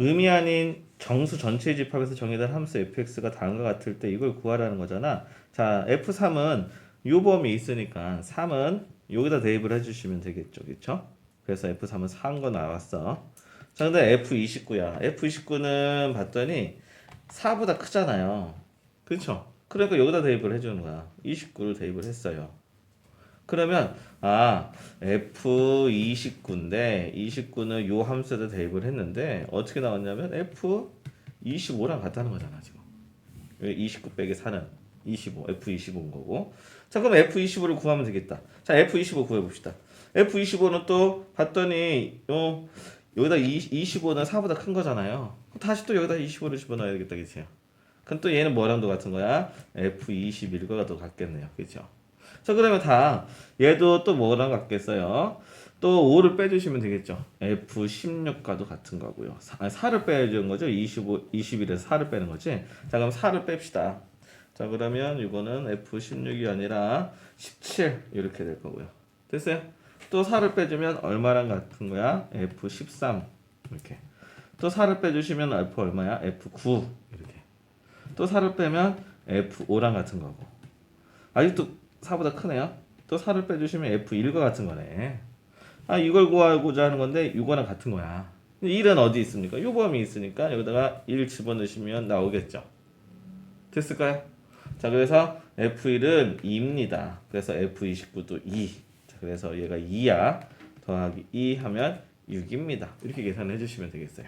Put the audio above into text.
의미 아닌 정수 전체 집합에서 정의된 함수 fx가 다음과 같을 때 이걸 구하라는 거잖아. 자, f3은 요 범위 있으니까 3은 여기다 대입을 해주시면 되겠죠, 그렇죠? 그래서 f3은 4한 거 나왔어. 자, 근데 f29야. f29는 봤더니 4보다 크잖아요. 그렇죠? 그러니까 여기다 대입을 해주는 거야. 29를 대입을 했어요. 그러면 아 F29인데 29는 요 함수에다 대입을 했는데 어떻게 나왔냐면 F25랑 같다는 거잖아 지금. 29 빼기 4는 25 F25인 거고. 자 그럼 F25를 구하면 되겠다. 자 F25 구해봅시다. F25는 또 봤더니 요 여기다 25는 4보다 큰 거잖아요. 다시 또 여기다 25를 집어넣어야 되겠다 그치? 그럼 또 얘는 뭐랑도 같은 거야? F21과 도 같겠네요. 그렇죠 자 그러면 다 얘도 또 뭐랑 같겠어요? 또 5를 빼주시면 되겠죠. F16과도 같은 거고요. 4, 4를 빼주는 거죠. 25, 21에서 4를 빼는 거지. 자 그럼 4를 뺍시다. 자 그러면 이거는 F16이 아니라 17 이렇게 될 거고요. 됐어요? 또 4를 빼주면 얼마랑 같은 거야? F13 이렇게. 또 4를 빼주시면 F 얼마야? F9 이렇게. 또 4를 빼면 F5랑 같은 거고. 아직도 4보다 크네요. 또 4를 빼주시면 F1과 같은 거네. 아 이걸 구하고자 하는 건데 이거랑 같은 거야. 1은 어디 있습니까? 요 범위 있으니까 여기다가 1 집어넣으시면 나오겠죠. 됐을까요? 자 그래서 F1은 2입니다. 그래서 F29도 2. 자 그래서 얘가 2야. 더하기 2 하면 6입니다. 이렇게 계산해 주시면 되겠어요.